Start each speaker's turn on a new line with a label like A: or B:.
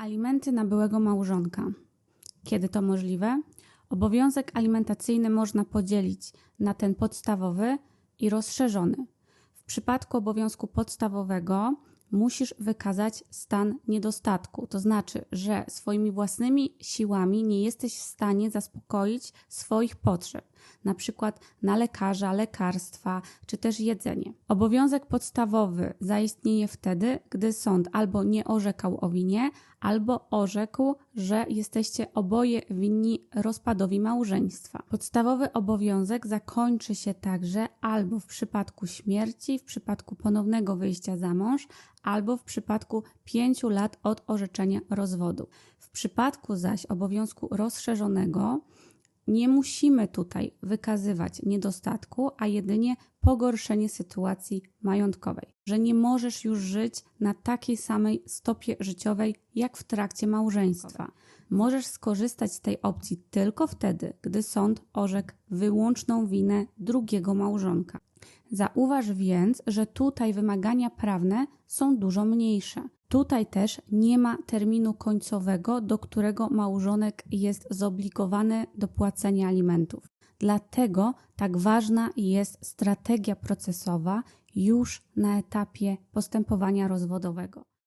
A: Alimenty na byłego małżonka. Kiedy to możliwe? Obowiązek alimentacyjny można podzielić na ten podstawowy i rozszerzony. W przypadku obowiązku podstawowego musisz wykazać stan niedostatku, to znaczy, że swoimi własnymi siłami nie jesteś w stanie zaspokoić swoich potrzeb, na przykład na lekarza, lekarstwa czy też jedzenie. Obowiązek podstawowy zaistnieje wtedy, gdy sąd albo nie orzekał o winie, albo orzekł, że jesteście oboje winni rozpadowi małżeństwa. Podstawowy obowiązek zakończy się także albo w przypadku śmierci, w przypadku ponownego wyjścia za mąż, albo w przypadku pięciu lat od orzeczenia rozwodu. W przypadku zaś obowiązku rozszerzonego nie musimy tutaj wykazywać niedostatku, a jedynie pogorszenie sytuacji majątkowej, że nie możesz już żyć na takiej samej stopie życiowej jak w trakcie małżeństwa. Możesz skorzystać z tej opcji tylko wtedy, gdy sąd orzekł wyłączną winę drugiego małżonka. Zauważ więc, że tutaj wymagania prawne są dużo mniejsze. Tutaj też nie ma terminu końcowego, do którego małżonek jest zobligowany do płacenia alimentów. Dlatego tak ważna jest strategia procesowa już na etapie postępowania rozwodowego.